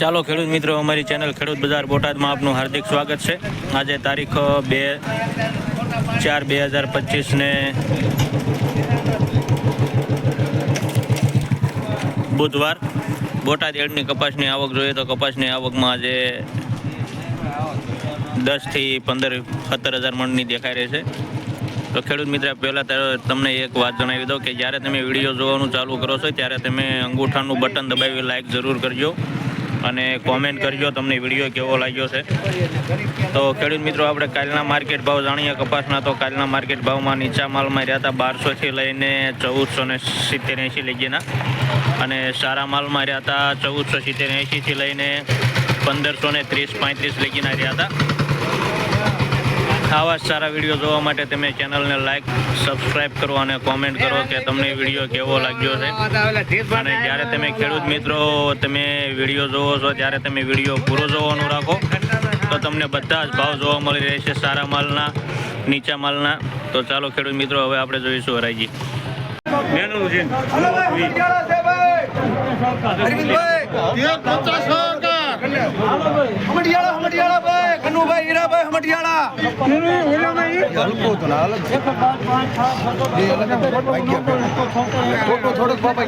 ચાલો ખેડૂત મિત્રો, અમારી ચેનલ ખેડૂત બજાર બોટાદમાં આપનું હાર્દિક સ્વાગત છે. આજે તારીખ બે ચાર બે હજાર પચીસને બુધવાર. બોટાદ એડની કપાસની આવક જોઈએ તો કપાસની આવકમાં આજે દસથી પંદર, સત્તર હજાર મણની દેખાઈ રહી છે. તો ખેડૂત મિત્ર, પહેલાં તમને એક વાત જણાવી દઉં કે જ્યારે તમે વીડિયો જોવાનું ચાલુ કરો છો, ત્યારે તમે અંગૂઠાનું બટન દબાવી, લાઈક જરૂર કરજો. અને કોમેન્ટ કરજો, તમને વીડિયો કેવો લાગ્યો છે. તો ખેડૂત મિત્રો, આપણે કાલના માર્કેટ ભાવ જાણીએ. કપાસના તો કાલના માર્કેટ ભાવમાં નીચા માલમાં રહ્યા હતા બારસોથી લઈને ચૌદસો ને સિત્તેર એંશી લેગીના. અને સારા માલમાં રહ્યા હતા ચૌદસો સિત્તેર એંશીથી લઈને પંદરસો ને ત્રીસ પાંત્રીસ લેગીના રહ્યા હતા. આવા જ સારા વીડિયો જોવા માટે તમે ચેનલને લાઈક સબસ્ક્રાઇબ કરો અને કોમેન્ટ કરો કે તમને વીડિયો કેવો લાગ્યો છે. અને જ્યારે તમે ખેડૂત મિત્રો તમે વીડિયો જોવો છો ત્યારે તમે વીડિયો પૂરો જોવાનું રાખો તો તમને બધા જ ભાવ જોવા મળી રહેશે સારા માલના નીચા માલના. તો ચાલો ખેડૂત મિત્રો હવે આપણે જોઈશું હરાજી. હમડિયાળા હમટિયાળા ભાઈ કનુભાઈ હીરાભાઈ બાપા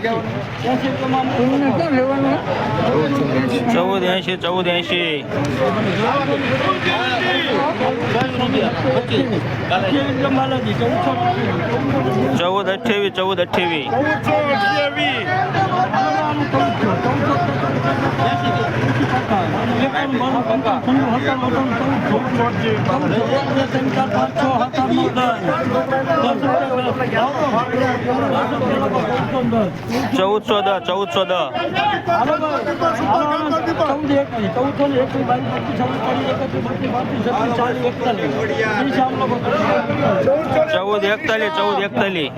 ચૌદ એંશી ચૌદ એંશી. ચૌદ અઠ્યાવીસ ચૌદ અઠ્યાવીસ ચૌદસો દસ ચૌદસો દસ ચૌદ એકતાલીસ ચૌદ એકતાલીસ ચૌદ ઓમ.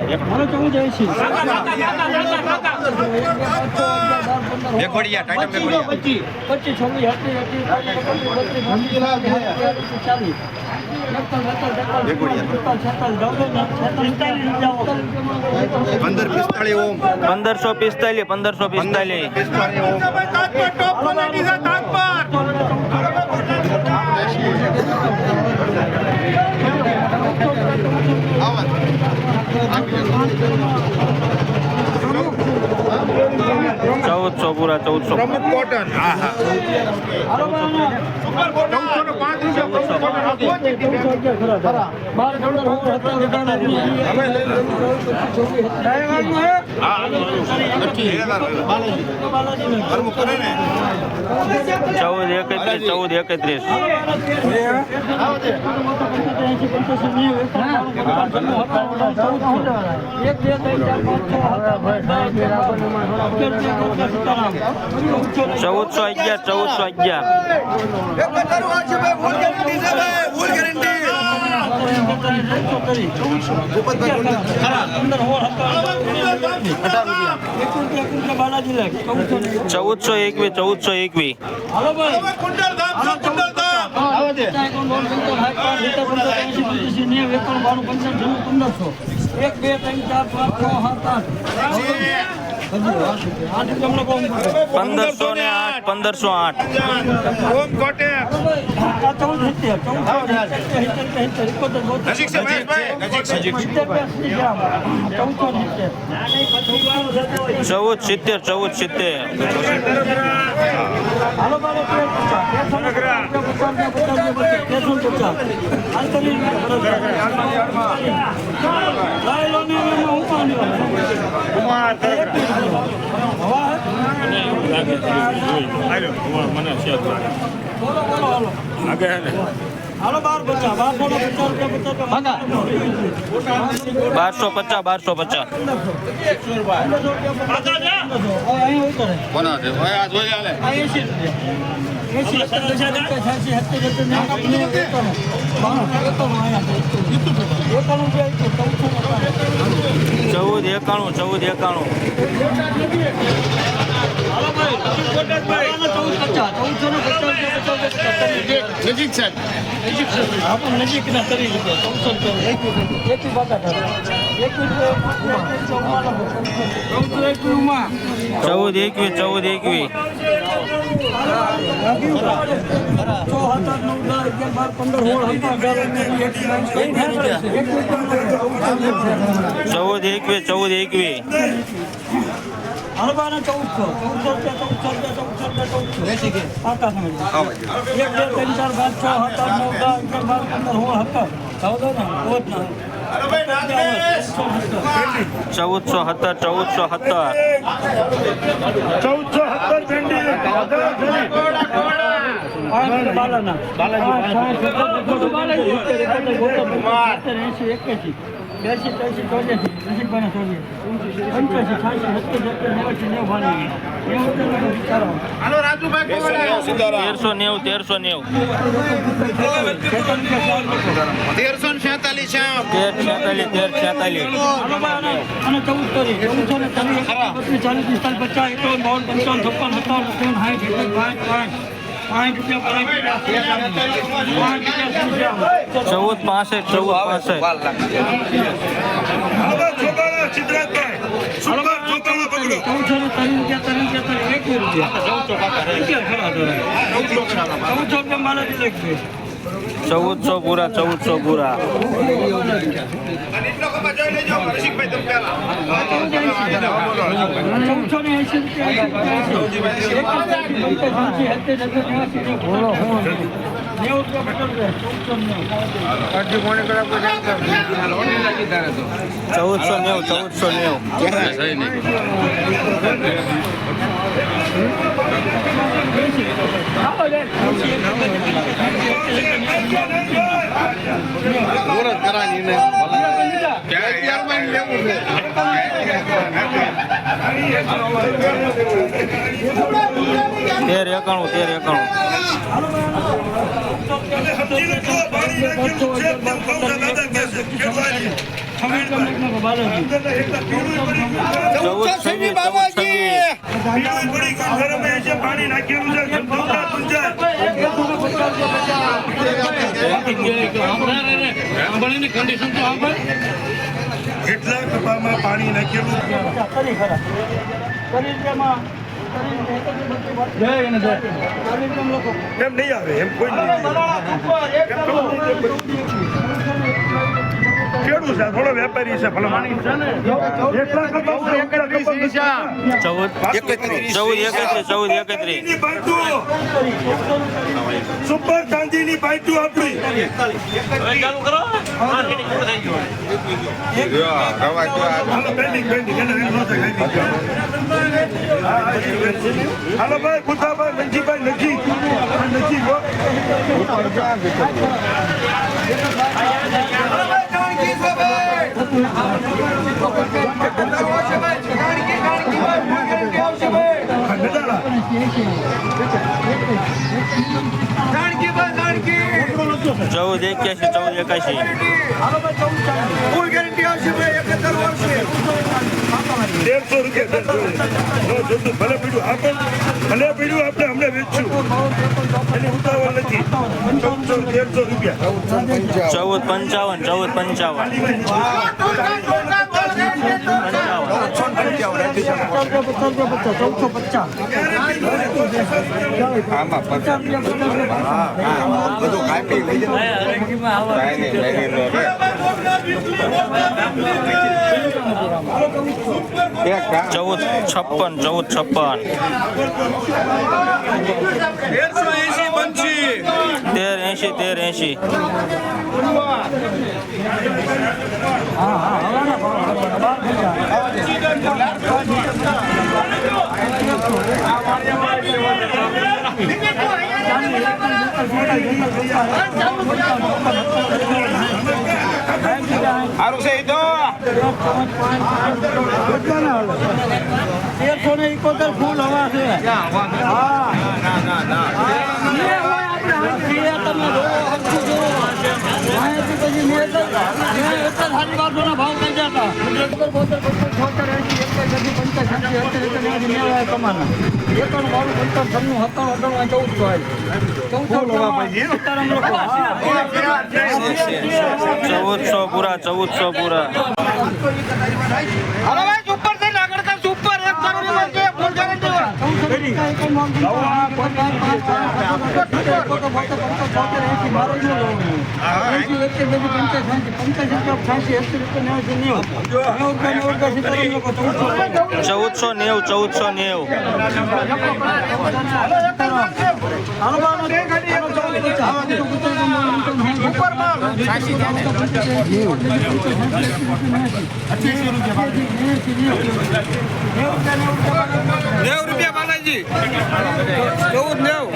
પંદરસો પિસ્તાલીસ પંદરસો પિસ્તાલીસ પિસ્તાળીસ ઓમ ચૌદસો પૂરા ચૌદસો પ્રમુખ કોટન હા હા ચૌદસો ને ચૌદ એકત્રીસ ચૌદ એકત્રીસ ચૌદસો અગિયાર ચૌદસો અગિયાર ચૌદસો એકવી ચૌદસો એકવી એક બે ત્રણ ચાર પાંચ છ સાત આઠ પંદરસો ને આઠ પંદરસો આઠ ઓમ કોટે આ ચૌદ સિત્તેર ચૌદ સિત્તેર સિત્તેર સિત્તેર એકોતેર બોતેર નજીક છે મહેશભાઈ નજીક નજીક સિત્તેર બ્યાસી ગ્રામ ચૌદસો સિત્તેર ચૌદ સિત્તેર ચૌદ સિત્તેર હાલો બારસો પચાસ બારસો પચાસ. કોના છે. ને ચૌદ એકાણું ચૌદ એકાણું નજીક સાહેબ ને નજીક છે. આપણે નજીકના કરી લીધો. ચૌદસો એકી ચૌદ એકવીસ ચૌદ એકવીસ. ચૌદ એકવીસ ચૌદ એકવીસ. હલવાના ચૌદસો ચૌદસો રૂપિયા ચૌદસો રૂપિયા ચૌદસો રૂપિયા ચૌદસો આટા સમજ એક, બે, ત્રણ, ચાર, પાંચ, છ આઠ, નવ, દસ, અગિયાર, બાર, પંદર, સોળ, સત્તર, ચૌદ ને ઓજ ના ચૌદસો સત્તર ચૌદસો સત્તર ચૌદસો સત્તર બાલાના બાલાજી ચોર્યાસી પંચ્યાસી છ્યાસી સત્તર સત્તર નેવાસી નેવું વિચારો. તેરસો નેવું તેરસો નેવું તેરસો ને છેતાલીસ તેર છેતાલીસ તેર છેતાલીસ. અને ચૌદ કરી. ચૌદસો ને ચાલીસ બત્રીસ ચાલીસ પિસ્તાલીસ પચાસ એકાવન બાવન પંચાવન છપ્પન સત્તાવન અઠાવન સાઠ એકસઠ પાંચ પાંચ ચૌદ પાસઠ ચૌદ પાસઠ. ચૌદસો પૂરા ચૌદસો પૂરા. ચૌદસો ને એસી રૂપિયા નેવું ચૌદસો નેવું ચૌદસો નેવું તેર એકાણું તેર એકાણું. ચૌદ છવ્વીસ ચૌદ છવ્વીસ પાણી નાખેલું છે પંચાયત પંચાયત કેટલા કપામાં પાણી નાખેલું એમ નહીં આવે એમ કોઈ ખેડૂત છે થોડો વેપારી છે ભલે એટલા કપામાં એટલા કપામાં ચૌદ ચૌદ એકત્રીસ. ચૌદ એકત્રીસ. ની બાઈટુ સુપર ચાંદીની બાઈટુ આપણી. હાલો ભાઈ ભૂતાભાઈ મનજીભાઈ એમ નથી. હાલો ભાઈ ચૌદ એક્યાસી ચૌદ એકાશી તેરસો રૂપિયા દર જોડે. નો જોતું ભલે પીડ્યું. આપણે ભલે પીડ્યું આપણે હમણાં વેચશું. એની ઉતાવળ નથી. ચૌદસો તેરસો રૂપિયા. ચૌદ પંચાવન ચૌદ પંચાવન. ચૌદસો પચાસ ચૌદ છપ્પન ચૌદ છપ્પન. તેર એંશી તેર એંશી. તેરસો ને એકોતેર ફૂલ હવા છે ચૌદસો. હા. ચૌદસો પૂરા ચૌદસો પૂરા ચૌદસો નેવું ચૌદસો નેવું. નેવું રૂપિયા ચૌદ નેવું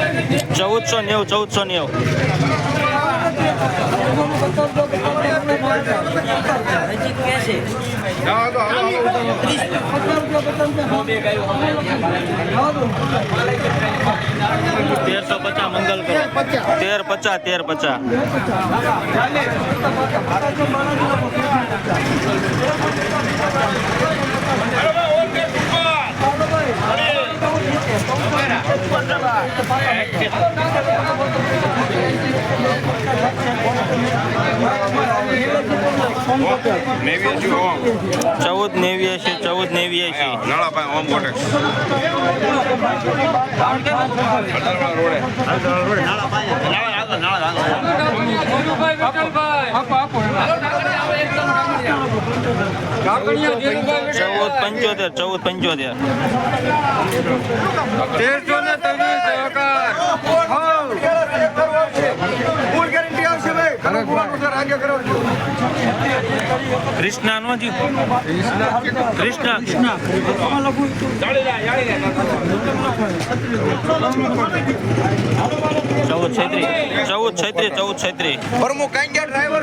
ચૌદસો નેવું ચૌદસો નેવ. તેરસો પચાસ મંગલ કરો. તેર પચાસ તેર પચાસ. ચૌદ નેવ્યાસી ચૌદ નેવ્યાસી નાળાભાઈ ઓમ કોટેક્સ ચૌદ પંચોતેર ચૌદ પંચોતેર. તેરસો ને કૃષ્ણા નો જી કૃષ્ણા. ચૌદ છત્રીસ ચૌદ છત્રીસ ચૌદ છત્રીસ પ્રમુખ ડ્રાઈવર